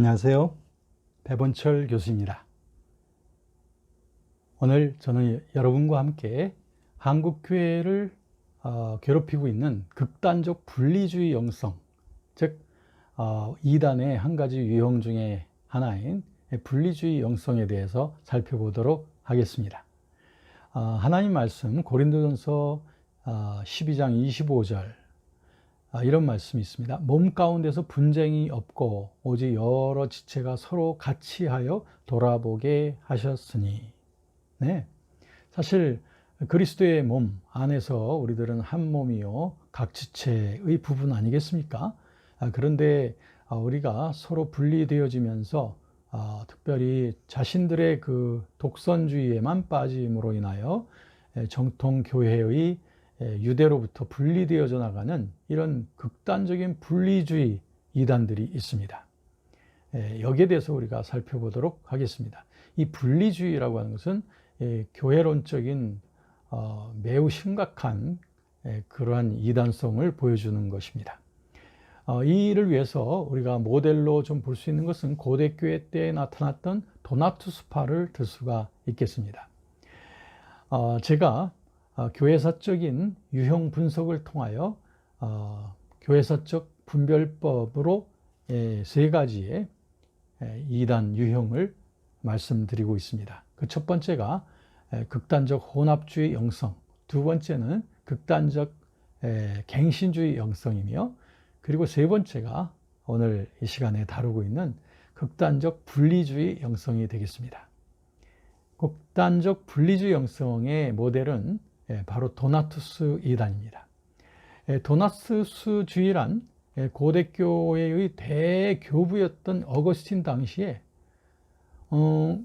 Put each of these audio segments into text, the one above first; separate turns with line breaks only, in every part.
안녕하세요. 배본철 교수입니다. 오늘 저는 여러분과 함께 한국 교회를 어, 괴롭히고 있는 극단적 분리주의 영성, 즉 어, 이단의 한 가지 유형 중에 하나인 분리주의 영성에 대해서 살펴보도록 하겠습니다. 어, 하나님 말씀 고린도전서 12장 25절 아, 이런 말씀이 있습니다. 몸 가운데서 분쟁이 없고 오직 여러 지체가 서로 같이 하여 돌아보게 하셨으니. 네. 사실 그리스도의 몸 안에서 우리들은 한 몸이요. 각 지체의 부분 아니겠습니까? 아, 그런데 아, 우리가 서로 분리되어지면서 특별히 자신들의 그 독선주의에만 빠짐으로 인하여 정통 교회의 예, 유대로부터 분리되어져 나가는 이런 극단적인 분리주의 이단들이 있습니다. 예, 여기에 대해서 우리가 살펴보도록 하겠습니다. 이 분리주의라고 하는 것은 예, 교회론적인 어, 매우 심각한 그러한 이단성을 보여주는 것입니다. 어, 이 일을 위해서 우리가 모델로 좀 볼 수 있는 것은 고대 교회 때 나타났던 도나투스파를 들 수가 있겠습니다. 어, 제가 어, 교회사적인 유형 분석을 통하여 어, 교회사적 분별법으로 예, 세 가지의 예, 이단 유형을 말씀드리고 있습니다. 그 첫 번째가 예, 극단적 혼합주의 영성, 두 번째는 극단적 갱신주의 영성이며 그리고 세 번째가 오늘 이 시간에 다루고 있는 극단적 분리주의 영성이 되겠습니다. 극단적 분리주의 영성의 모델은 예, 바로 도나투스 이단입니다. 예, 도나투스 주의란 예, 고대교회의 대교부였던 어거스틴 당시에 어,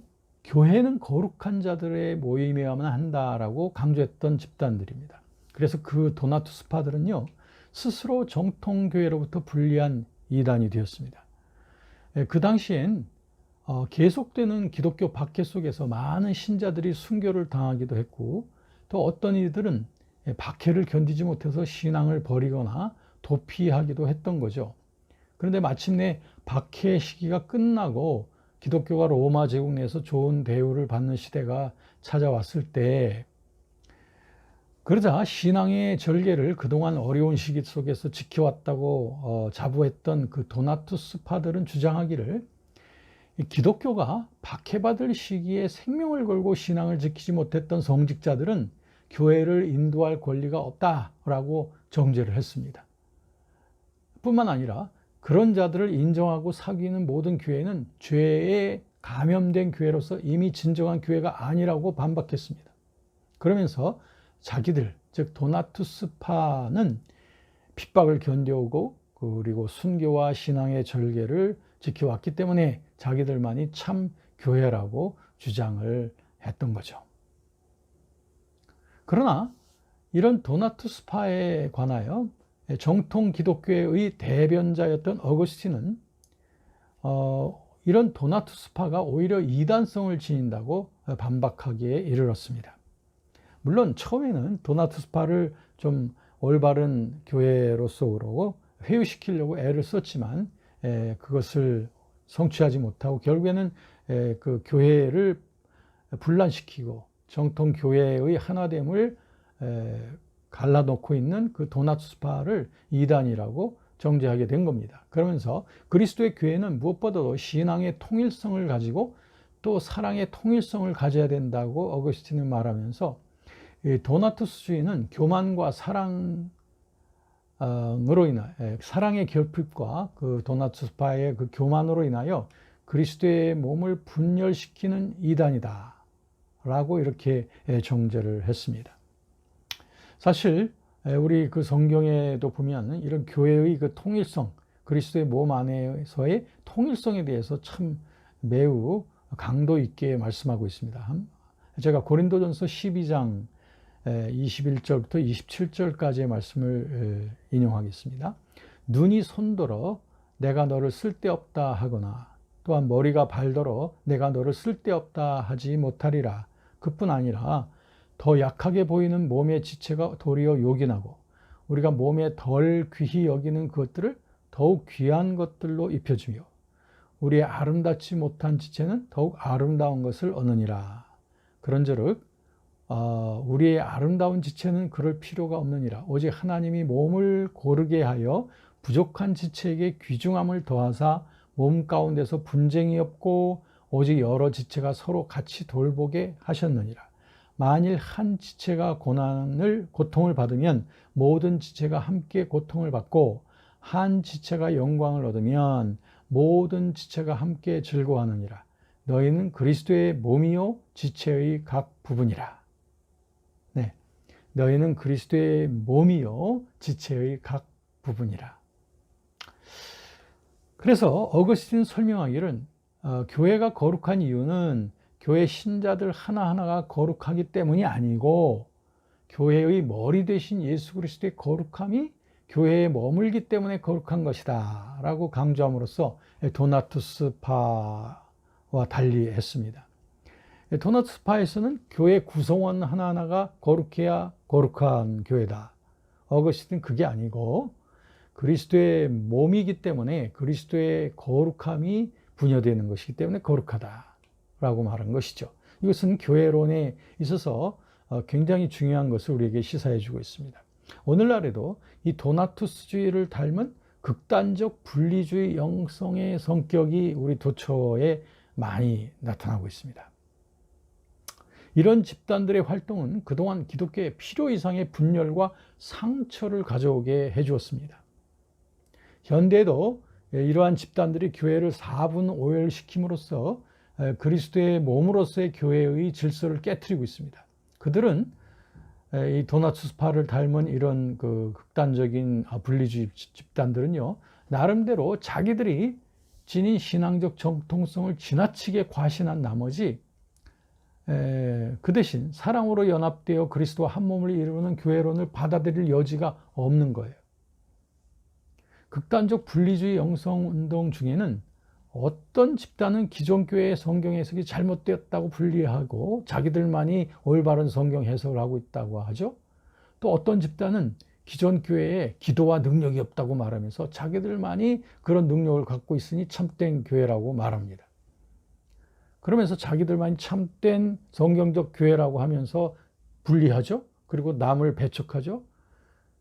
교회는 거룩한 자들의 모임이어야만 한다라고 강조했던 집단들입니다. 그래서 그 도나투스파들은요 스스로 정통교회로부터 분리한 이단이 되었습니다. 그 당시엔 어, 계속되는 기독교 박해 속에서 많은 신자들이 순교를 당하기도 했고 또 어떤 이들은 박해를 견디지 못해서 신앙을 버리거나 도피하기도 했던 거죠. 그런데 마침내 박해 시기가 끝나고 기독교가 로마 제국 내에서 좋은 대우를 받는 시대가 찾아왔을 때 그러자 신앙의 절개를 그동안 어려운 시기 속에서 지켜왔다고 어, 자부했던 그 도나투스 파들은 주장하기를 기독교가 박해받을 시기에 생명을 걸고 신앙을 지키지 못했던 성직자들은 교회를 인도할 권리가 없다라고 정죄를 했습니다. 뿐만 아니라 그런 자들을 인정하고 사귀는 모든 교회는 죄에 감염된 교회로서 이미 진정한 교회가 아니라고 반박했습니다. 그러면서 자기들, 즉 도나투스파는 핍박을 견뎌오고 그리고 순교와 신앙의 절개를 지켜왔기 때문에 자기들만이 참 교회라고 주장을 했던 거죠. 그러나 이런 도나투스파에 관하여 정통 기독교의 대변자였던 어거스틴은 어, 이런 도나투스파가 오히려 이단성을 지닌다고 반박하기에 이르렀습니다. 물론 처음에는 도나투스파를 좀 올바른 교회로서 회유시키려고 애를 썼지만 에, 그것을 성취하지 못하고 결국에는 에, 그 교회를 분란시키고 정통 교회의 하나됨을 에, 갈라놓고 있는 그 도나투스파를 이단이라고 정죄하게 된 겁니다. 그러면서 그리스도의 교회는 무엇보다도 신앙의 통일성을 가지고 또 사랑의 통일성을 가져야 된다고 어거스틴은 말하면서 도나투스 주의는 교만과 사랑 으로 인하 사랑의 결핍과 그 도나투스파의 그 교만으로 인하여 그리스도의 몸을 분열시키는 이단이다. 라고 이렇게 정죄를 했습니다. 사실 우리 그 성경에도 보면 이런 교회의 그 통일성, 그리스도의 몸 안에서의 통일성에 대해서 참 매우 강도 있게 말씀하고 있습니다. 제가 고린도전서 12장 21절부터 27절까지의 말씀을 인용하겠습니다. 눈이 손들어 내가 너를 쓸데없다 하거나 또한 머리가 발더러 내가 너를 쓸데없다 하지 못하리라. 그뿐 아니라 더 약하게 보이는 몸의 지체가 도리어 요긴하고 우리가 몸에 덜 귀히 여기는 것들을 더욱 귀한 것들로 입혀주며 우리의 아름답지 못한 지체는 더욱 아름다운 것을 얻느니라. 그런저록 어, 우리의 아름다운 지체는 그럴 필요가 없느니라. 오직 하나님이 몸을 고르게 하여 부족한 지체에게 귀중함을 더하사 몸 가운데서 분쟁이 없고 오직 여러 지체가 서로 같이 돌보게 하셨느니라. 만일 한 지체가 고난을 고통을 받으면 모든 지체가 함께 고통을 받고 한 지체가 영광을 얻으면 모든 지체가 함께 즐거워하느니라. 너희는 그리스도의 몸이요 지체의 각 부분이라. 네. 너희는 그리스도의 몸이요 지체의 각 부분이라. 그래서 어거스틴 설명하기를 어, 교회가 거룩한 이유는 교회 신자들 하나하나가 거룩하기 때문이 아니고 교회의 머리 대신 예수 그리스도의 거룩함이 교회에 머물기 때문에 거룩한 것이다 라고 강조함으로써 도나투스파와 달리 했습니다. 도나투스파에서는 교회 구성원 하나하나가 거룩해야 거룩한 교회다. 어거스틴 그게 아니고 그리스도의 몸이기 때문에 그리스도의 거룩함이 분여되는 것이기 때문에 거룩하다라고 말한 것이죠. 이것은 교회론에 있어서 어, 굉장히 중요한 것을 우리에게 시사해 주고 있습니다. 오늘날에도 이 도나투스주의를 닮은 극단적 분리주의 영성의 성격이 우리 도처에 많이 나타나고 있습니다. 이런 집단들의 활동은 그동안 기독교의 필요 이상의 분열과 상처를 가져오게 해 주었습니다. 현대도 이러한 집단들이 교회를 사분 오열시킴으로써 그리스도의 몸으로서의 교회의 질서를 깨뜨리고 있습니다. 그들은 이 도나투스파를 닮은 이런 그 극단적인 분리주의 집단들은요, 나름대로 자기들이 지닌 신앙적 정통성을 지나치게 과신한 나머지 그 대신 사랑으로 연합되어 그리스도와 한 몸을 이루는 교회론을 받아들일 여지가 없는 거예요. 극단적 분리주의 영성 운동 중에는 어떤 집단은 기존 교회의 성경 해석이 잘못되었다고 분리하고 자기들만이 올바른 성경 해석을 하고 있다고 하죠. 또 어떤 집단은 기존 교회에 기도와 능력이 없다고 말하면서 자기들만이 그런 능력을 갖고 있으니 참된 교회라고 말합니다. 그러면서 자기들만이 참된 성경적 교회라고 하면서 분리하죠. 그리고 남을 배척하죠.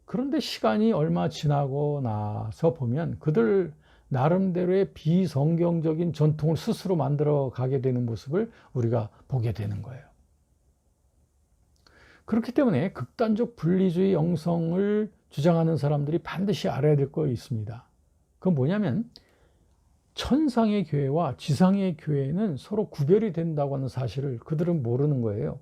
그런데 시간이 얼마 지나고 나서 보면 그들 나름대로의 비성경적인 전통을 스스로 만들어 가게 되는 모습을 우리가 보게 되는 거예요. 그렇기 때문에 극단적 분리주의 영성을 주장하는 사람들이 반드시 알아야 될 거 있습니다. 그건 뭐냐면 천상의 교회와 지상의 교회는 서로 구별이 된다고 하는 사실을 그들은 모르는 거예요.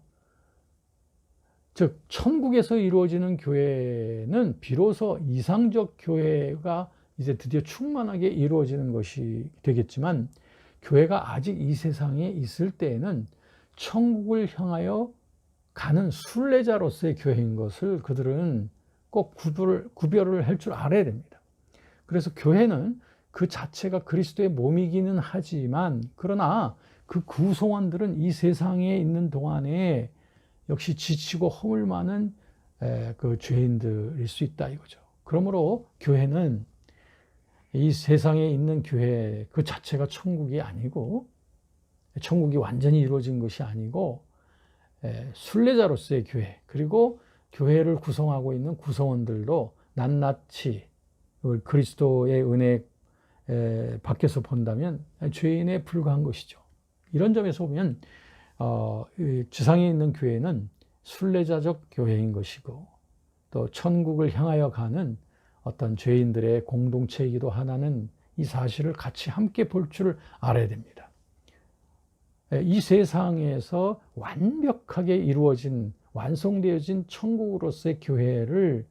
즉 천국에서 이루어지는 교회는 비로소 이상적 교회가 이제 드디어 충만하게 이루어지는 것이 되겠지만 교회가 아직 이 세상에 있을 때에는 천국을 향하여 가는 순례자로서의 교회인 것을 그들은 꼭 구별을, 구별을 할 줄 알아야 됩니다. 그래서 교회는 그 자체가 그리스도의 몸이기는 하지만 그러나 그 구성원들은 이 세상에 있는 동안에 역시 지치고 허물 많은 그 죄인들일 수 있다 이거죠. 그러므로 교회는 이 세상에 있는 교회 그 자체가 천국이 아니고 천국이 완전히 이루어진 것이 아니고 순례자로서의 교회 그리고 교회를 구성하고 있는 구성원들도 낱낱이 그리스도의 은혜 밖에서 본다면 죄인에 불과한 것이죠. 이런 점에서 보면 어, 지상에 있는 교회는 순례자적 교회인 것이고 또 천국을 향하여 가는 어떤 죄인들의 공동체이기도 하나는 이 사실을 같이 함께 볼 줄을 알아야 됩니다. 이 세상에서 완벽하게 이루어진 완성되어진 천국으로서의 교회를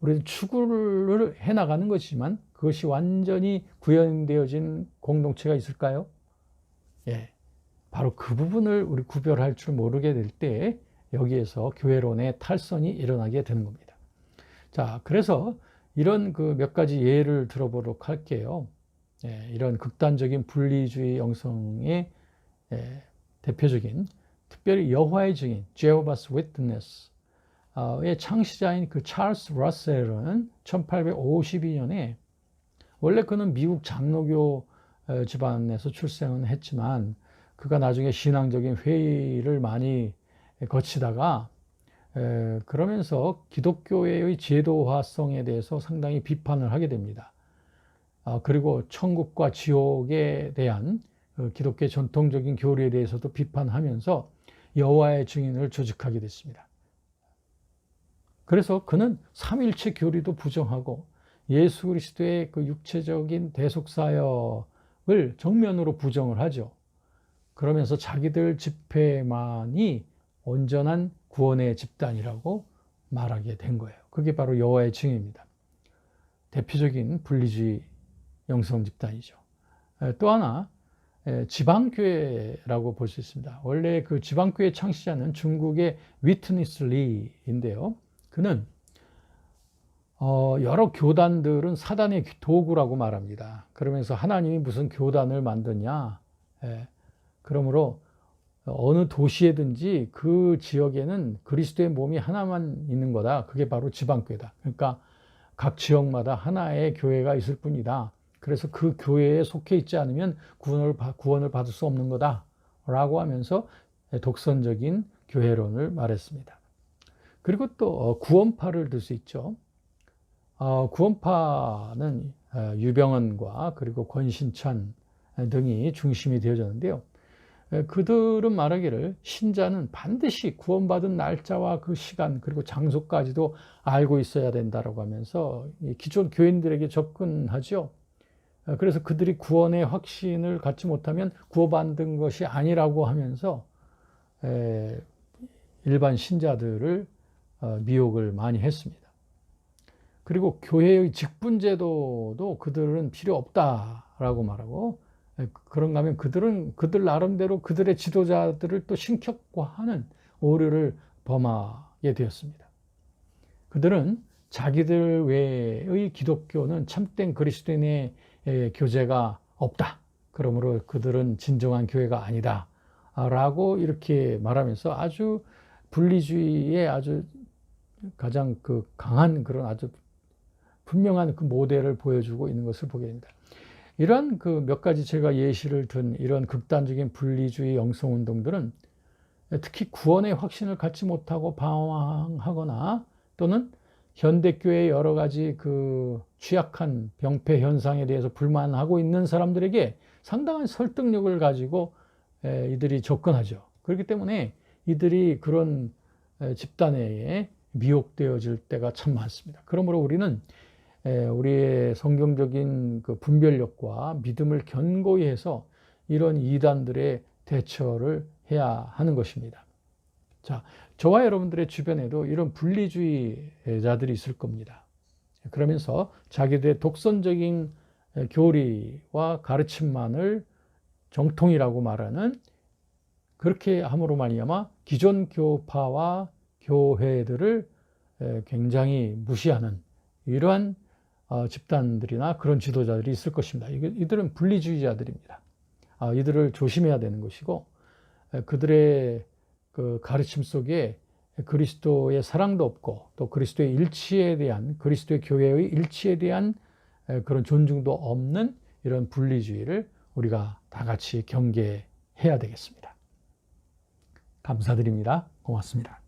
우리는 추구를 해 나가는 것이지만 그것이 완전히 구현되어진 공동체가 있을까요? 예. 바로 그 부분을 우리 구별할 줄 모르게 될 때 여기에서 교회론의 탈선이 일어나게 되는 겁니다. 자, 그래서 이런 그 몇 가지 예를 들어보도록 할게요. 예, 이런 극단적인 분리주의 영성의 예, 대표적인 특별히 여호와의 증인 Jehovah's Witness의 창시자인 그 찰스 러셀은 1852년에 원래 그는 미국 장로교 어, 집안에서 출생은 했지만 그가 나중에 신앙적인 회의를 많이 거치다가 에, 그러면서 기독교의 제도화성에 대해서 상당히 비판을 하게 됩니다. 아, 그리고 천국과 지옥에 대한 어, 기독교 전통적인 교리에 대해서도 비판하면서 여호와의 증인을 조직하게 됐습니다. 그래서 그는 삼일체 교리도 부정하고 예수 그리스도의 그 육체적인 대속 사역을 정면으로 부정을 하죠. 그러면서 자기들 집회만이 온전한 구원의 집단이라고 말하게 된 거예요. 그게 바로 여호와의 증인입니다. 대표적인 분리주의 영성 집단이죠. 또 하나 지방교회라고 볼 수 있습니다. 원래 그 지방교회 창시자는 중국의 위트니스 리인데요. 그는 어, 여러 교단들은 사단의 도구라고 말합니다. 그러면서 하나님이 무슨 교단을 만드냐? 예. 그러므로 어느 도시에든지 그 지역에는 그리스도의 몸이 하나만 있는 거다. 그게 바로 지방교회다. 그러니까 각 지역마다 하나의 교회가 있을 뿐이다. 그래서 그 교회에 속해 있지 않으면 구원을, 구원을 받을 수 없는 거다. 라고 하면서 독선적인 교회론을 말했습니다. 그리고 또 어, 구원파를 들 수 있죠. 어, 구원파는 어, 유병헌과 그리고 권신찬 등이 중심이 되어졌는데요. 그들은 말하기를 신자는 반드시 구원받은 날짜와 그 시간 그리고 장소까지도 알고 있어야 된다라고 하면서 기존 교인들에게 접근하죠. 그래서 그들이 구원의 확신을 갖지 못하면 구원받은 것이 아니라고 하면서 일반 신자들을 어, 미혹을 많이 했습니다. 그리고 교회의 직분제도도 그들은 필요 없다라고 말하고 그런가 하면 그들은 그들 나름대로 그들의 지도자들을 또 신격화하는 오류를 범하게 되었습니다. 그들은 자기들 외의 기독교는 참된 그리스도인의 교제가 없다. 그러므로 그들은 진정한 교회가 아니다. 라고 이렇게 말하면서 아주 분리주의의 아주 가장 그 강한 그런 아주 분명한 그 모델을 보여주고 있는 것을 보게 됩니다. 이러한 그몇 가지 제가 예시를 든 이런 극단적인 분리주의 영성 운동들은 특히 구원의 확신을 갖지 못하고 방황하거나 또는 현대교회의 여러 가지 그 취약한 병폐 현상에 대해서 불만하고 있는 사람들에게 상당한 설득력을 가지고 이들이 접근하죠. 그렇기 때문에 이들이 그런 집단에 미혹되어질 때가 참 많습니다. 그러므로 우리는 우리의 성경적인 그 분별력과 믿음을 견고히 해서 이런 이단들의 대처를 해야 하는 것입니다. 자, 저와 여러분들의 주변에도 이런 분리주의자들이 있을 겁니다. 그러면서 자기들의 독선적인 교리와 가르침만을 정통이라고 말하는 그렇게 함으로 말미암아 기존 교파와 교회들을 굉장히 무시하는 이러한 어, 집단들이나 그런 지도자들이 있을 것입니다. 이들은 분리주의자들입니다. 아, 이들을 조심해야 되는 것이고 그들의 그 가르침 속에 그리스도의 사랑도 없고 또 그리스도의 일치에 대한 그리스도의 교회의 일치에 대한 그런 존중도 없는 이런 분리주의를 우리가 다 같이 경계해야 되겠습니다. 감사드립니다. 고맙습니다.